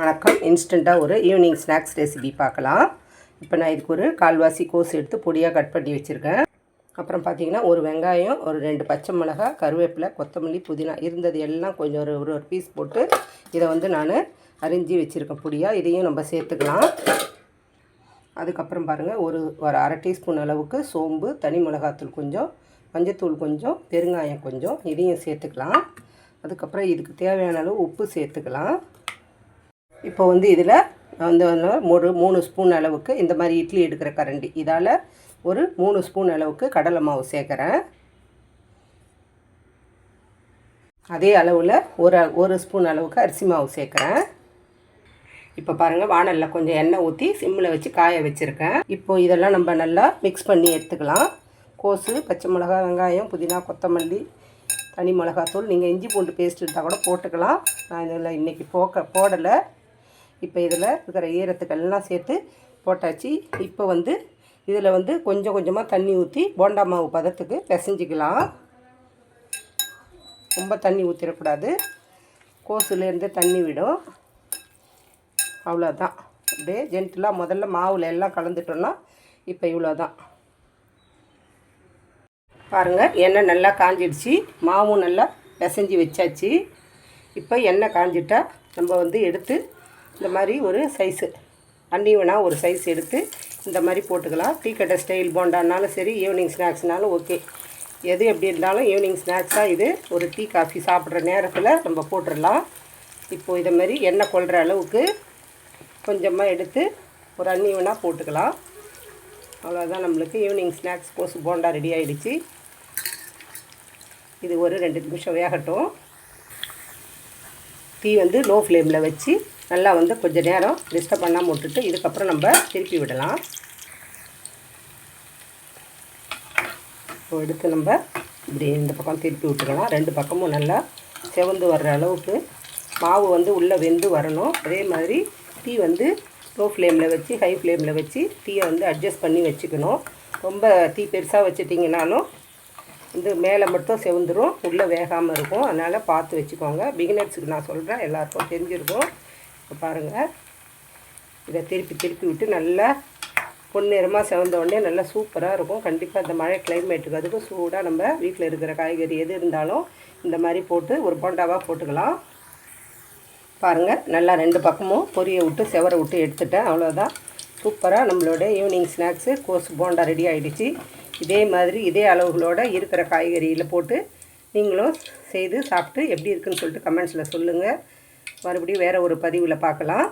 வணக்கம். இன்ஸ்டண்ட்டாக ஒரு ஈவினிங் ஸ்நாக்ஸ் ரெசிபி பார்க்கலாம். இப்போ நான் இதுக்கு ஒரு கால்வாசி கோஸ் எடுத்து பொடியாக கட் பண்ணி வச்சுருக்கேன். அப்புறம் பார்த்தீங்கன்னா ஒரு வெங்காயம் ஒரு ரெண்டு பச்சை மிளகாய் கருவேப்பிலை கொத்தமல்லி புதினா இருந்தது எல்லாம் கொஞ்சம் ஒரு ஒரு ஒரு பீஸ் போட்டு இதை வந்து நான் அரிஞ்சு வச்சுருக்கேன் பொடியாக இதையும் நம்ம சேர்த்துக்கலாம். அதுக்கப்புறம் பாருங்கள் ஒரு ஒரு அரை டீஸ்பூன் அளவுக்கு சோம்பு தனி மிளகாத்தூள் கொஞ்சம் மஞ்சத்தூள் கொஞ்சம் பெருங்காயம் கொஞ்சம் இதையும் சேர்த்துக்கலாம். அதுக்கப்புறம் இதுக்கு தேவையான அளவு உப்பு சேர்த்துக்கலாம். இப்போ வந்து இதில் வந்து ஒரு மூணு ஸ்பூன் அளவுக்கு இந்த மாதிரி இட்லி எடுக்கிற கரண்டி. இதால் ஒரு மூணு ஸ்பூன் அளவுக்கு கடலை மாவு சேர்க்குறேன். அதே அளவில் ஒரு ஒரு ஸ்பூன் அளவுக்கு அரிசி மாவு சேர்க்குறேன். இப்போ பாருங்கள் வானலில் கொஞ்சம் எண்ணெய் ஊற்றி சிம்மில் வச்சு காய வச்சுருக்கேன். இப்போ இதெல்லாம் நம்ம நல்லா மிக்ஸ் பண்ணி எடுத்துக்கலாம். கோசு பச்சை மிளகாய் வெங்காயம் புதினா கொத்தமல்லி தனி மிளகாத்தூள். நீங்கள் இஞ்சி பூண்டு பேஸ்ட் இருந்தால் கூட போட்டுக்கலாம். நான் இதில் இன்றைக்கி போக்க போடலை. இப்போ இதில் இருக்கிற ஈரத்துக்கெல்லாம் சேர்த்து போட்டாச்சு. இப்போ வந்து இதில் வந்து கொஞ்சம் கொஞ்சமாக தண்ணி ஊற்றி போண்டா மாவு பதத்துக்கு பிசைஞ்சிக்கலாம். ரொம்ப தண்ணி ஊற்றிடக்கூடாது கோசுலேருந்து தண்ணி விடும். அவ்வளோதான். அப்படியே ஜென்டிலாக முதல்ல மாவில் எல்லாம் கலந்துட்டோன்னா இப்போ இவ்வளோதான். பாருங்கள் எண்ணெய் நல்லா காஞ்சிடுச்சு. மாவும் நல்லா பிசைஞ்சி வச்சாச்சு. இப்போ எண்ணெய் காஞ்சிட்டா நம்ம வந்து எடுத்து இந்த மாதிரி ஒரு சைஸு அன்னீவனாக ஒரு சைஸ் எடுத்து இந்த மாதிரி போட்டுக்கலாம். டீ கடை ஸ்டைல் போண்டானாலும் சரி ஈவினிங் ஸ்நாக்ஸ்னாலும் ஓகே எது எப்படி இருந்தாலும் ஈவினிங் ஸ்நாக்ஸாக இது ஒரு டீ காஃபி சாப்பிட்ற நேரத்தில் நம்ம போட்டுடலாம். இப்போது இதை மாதிரி எண்ணெய் கொள்கிற அளவுக்கு கொஞ்சமாக எடுத்து ஒரு அன்னீவனாக போட்டுக்கலாம். அவ்வளோதான் நம்மளுக்கு ஈவினிங் ஸ்நாக்ஸ் கோசு போண்டா ரெடி ஆகிடுச்சு இது ஒரு ரெண்டு நிமிஷம் வேகட்டும். டீ வந்து லோ ஃப்ளேமில் வச்சு நல்லா வந்து கொஞ்சம் நேரம் டிஸ்டர்ப் பண்ணாமல் விட்டுட்டு இதுக்கப்புறம் நம்ம திருப்பி விடலாம். இப்போ எடுத்து நம்ம இப்படி இந்த பக்கம் திருப்பி விட்டுக்கலாம். ரெண்டு பக்கமும் நல்லா செவந்து வர்ற அளவுக்கு மாவு வந்து உள்ளே வெந்து வரணும். அதே மாதிரி டீ வந்து லோ ஃப்ளேமில் வச்சு ஹை ஃப்ளேமில் வச்சு டீயை வந்து அட்ஜஸ்ட் பண்ணி வச்சுக்கணும். ரொம்ப தீ பெருசாக வச்சுட்டிங்கனாலும் வந்து மேலே மட்டும் செவந்துடும் உள்ளே வேகாமல் இருக்கும். அதனால் பார்த்து வச்சுக்கோங்க. பிகினர்ஸுக்கு நான் சொல்கிறேன் எல்லாருக்கும் தெரிஞ்சிருக்கும். இப்போ பாருங்கள் இதை திருப்பி திருப்பி விட்டு நல்லா பொன்னிறமாக செவந்த உடனே நல்லா சூப்பராக இருக்கும். கண்டிப்பாக இந்த மழை கிளைமேட்டுக்கு அதுக்கும் சூடாக நம்ம வீட்டில் இருக்கிற காய்கறி எது இருந்தாலும் இந்த மாதிரி போட்டு ஒரு போண்டாவாக போட்டுக்கலாம். பாருங்கள் நல்லா ரெண்டு பக்கமும் பொரியை விட்டு செவரை விட்டு எடுத்துட்டேன். அவ்வளோதான் சூப்பராக நம்மளோட ஈவினிங் ஸ்நாக்ஸு கோஸ் போண்டா ரெடி ஆகிடுச்சு இதே மாதிரி இதே அளவுகளோட இருக்கிற காய்கறியில் போட்டு நீங்களும் செய்து சாப்பிட்டு எப்படி இருக்குன்னு சொல்லிட்டு கமெண்ட்ஸில் சொல்லுங்கள் மறுபடியும் வேறு ஒரு பதிவில் பார்க்கலாம்